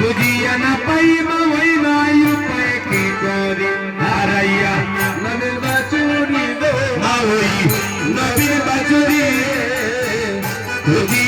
খুঁজিয়া না পাইব ওই নাই উপায় কি করি হারাইয়া নবীর বাচুরি না ওই নবীর বাচুরি খুঁজি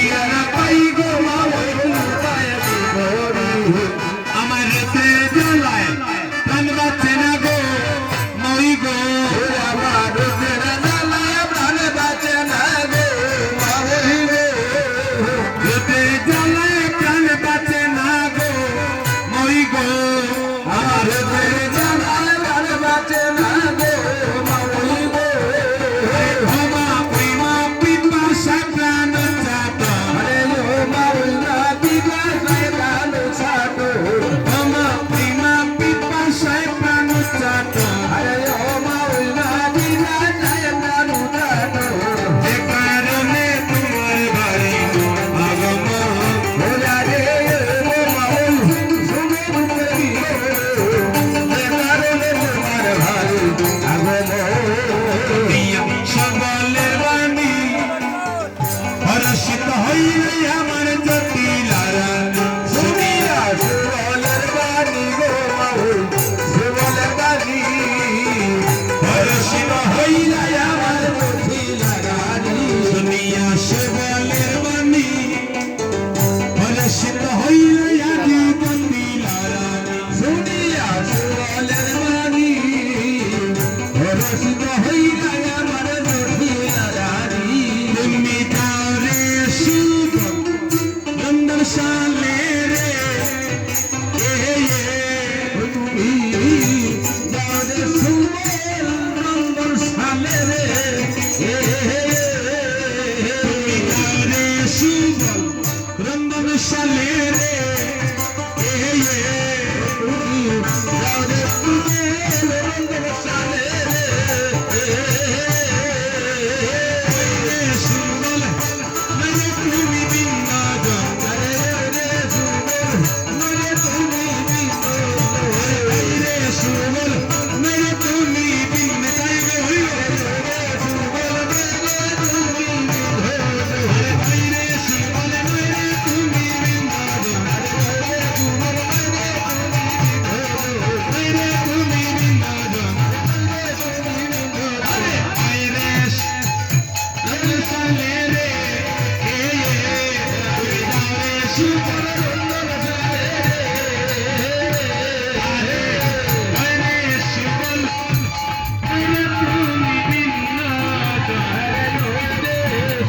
Yes, I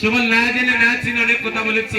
সুবল না জেনে না চিনে অনেক কথা বলেছি